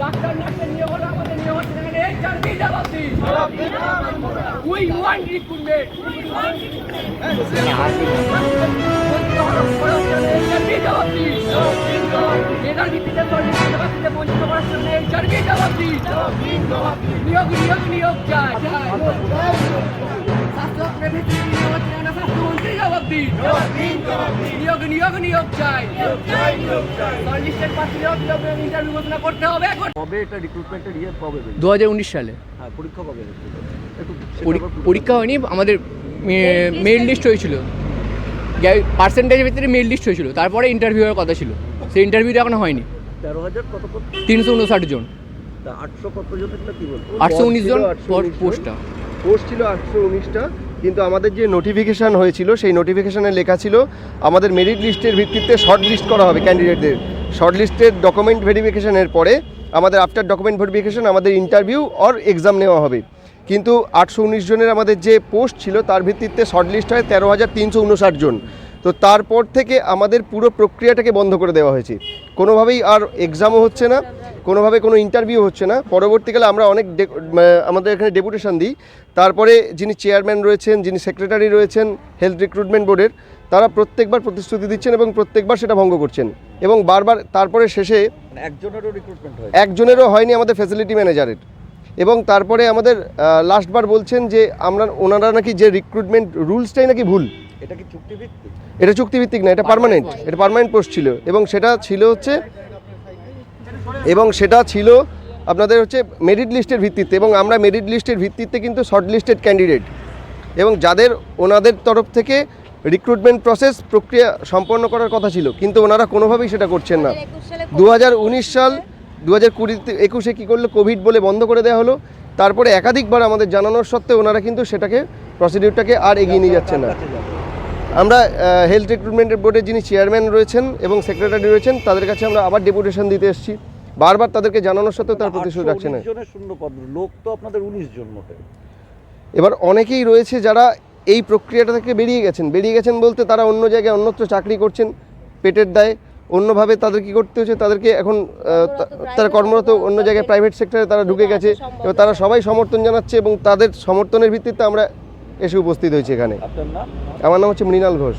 Doctor নার্সের নিয়োগ হলো আমাদের নিয়োগ হচ্ছে না এই চাকরি জবাব দিন উই ওয়ান রিক্রুটমেন্ট নিয়োগ নিয়োগ নিয়োগ চাই স্বাস্থ্য দপ্তরের ভিত্তিতে নিয়োগ হচ্ছে না স্বাস্থ্যমন্ত্রী জবাব দিন নিয়োগ নিয়োগ নিয়োগ চাই চল্লিশের পাঁচটি ইন্টারভিউ ঘোষণা করতে হবে কবে এটা রিক্রুটমেন্টের ইয়ে কবে দু হাজার উনিশ সালে হ্যাঁ পরীক্ষা কবে হয়নি আমাদের মেরিট লিস্ট হয়েছিল। পার্সেন্টেজের ভিতরে মেরিট লিস্ট হয়েছিল। তারপরে ইন্টারভিউ হওয়ার কথা ছিল। সেই ইন্টারভিউটা এখনও হয়নি। তেরো হাজার কত কত? তিনশো উনষাট জন। তা আটশো কত কি বলব? আটশো উনিশ জন পোস্টটা। পোস্ট ছিল আটশো উনিশটা কিন্তু আমাদের যে নোটিফিকেশান হয়েছিল সেই নোটিফিকেশানে লেখা ছিল আমাদের মেরিট লিস্টের ভিত্তিতে শর্ট লিস্ট করা হবে ক্যান্ডিডেটদের শর্ট লিস্টের ডকুমেন্ট ভেরিফিকেশনের পরে আমাদের আফটার ডকুমেন্ট ভেরিফিকেশন আমাদের ইন্টারভিউ অর এক্সাম নেওয়া হবে। কিন্তু আটশো উনিশ জনের আমাদের যে পোস্ট ছিল তার ভিত্তিতে শর্ট লিস্ট হয় তেরো হাজার তিনশো উনষাট জন। তো তারপর থেকে আমাদের পুরো প্রক্রিয়াটাকে বন্ধ করে দেওয়া হয়েছে। কোনোভাবেই আর এক্সামও হচ্ছে না। কোনোভাবে কোনো ইন্টারভিউ হচ্ছে না। পরবর্তীকালে আমরা অনেক মানে আমাদের এখানে ডেপুটেশন দিই। তারপরে যিনি চেয়ারম্যান রয়েছেন যিনি সেক্রেটারি রয়েছেন হেলথ রিক্রুটমেন্ট বোর্ডের তারা প্রত্যেকবার প্রতিশ্রুতি দিচ্ছেন এবং প্রত্যেকবার সেটা ভঙ্গ করছেন। এবং বারবার তারপরে শেষে একজনেরও রিক্রুটমেন্ট হয় একজনেরও হয়নি আমাদের ফ্যাসিলিটি ম্যানেজারের এবং তারপরে আমাদের লাস্টবার বলছেন যে আমরা ওনারা নাকি যে রিক্রুটমেন্ট রুলসটাই নাকি ভুল। এটা কি চুক্তিভিত্তিক? এটা চুক্তিভিত্তিক না এটা পার্মানেন্ট এটা পার্মানেন্ট পোস্ট ছিল। এবং সেটা ছিল হচ্ছে এবং সেটা ছিল আপনাদের হচ্ছে মেরিট লিস্টের ভিত্তিতে এবং আমরা মেরিট লিস্টের ভিত্তিতে কিন্তু শর্ট লিস্টেড ক্যান্ডিডেট এবং যাদের ওনাদের তরফ থেকে রিক্রুটমেন্ট প্রসেস প্রক্রিয়া সম্পন্ন করার কথা ছিল কিন্তু ওনারা কোনোভাবেই সেটা করছেন না। দু হাজার উনিশ সাল দু হাজার কুড়িতে একুশে কী করল? কোভিড বলে বন্ধ করে দেওয়া হলো। তারপরে একাধিকবার আমাদের জানানোর সত্ত্বেও ওনারা কিন্তু সেটাকে প্রসিডিউরটাকে আর এগিয়ে নিয়ে যাচ্ছে না। আমরা হেলথ রিক্রুটমেন্টের বোর্ডের যিনি চেয়ারম্যান রয়েছেন এবং সেক্রেটারি রয়েছেন তাদের কাছে আমরা আবার ডেপুটেশন দিতে এসেছি। বারবার তাদেরকে জানানোর সত্ত্বেও তার প্রতিশ্রুতি রাখছে না। জনের শূন্য পদ লোক তো আপনাদের উনিশ জন মোটে এবার অনেকেই রয়েছে যারা এই প্রক্রিয়াটা থেকে বেরিয়ে গেছেন। বেরিয়ে গেছেন বলতে তারা অন্য জায়গায় অন্যত্র চাকরি করছেন পেটের দায়। অন্যভাবে তাদের কি করতে হচ্ছে? তাদেরকে এখন তারা কর্মরত অন্য জায়গায় প্রাইভেট সেক্টরে তারা ঢুকে গেছে। এবার তারা সবাই সমর্থন জানাচ্ছে এবং তাদের সমর্থনের ভিত্তিতে আমরা এসে উপস্থিত হয়েছি এখানে। আমার নাম হচ্ছে মৃণাল ঘোষ।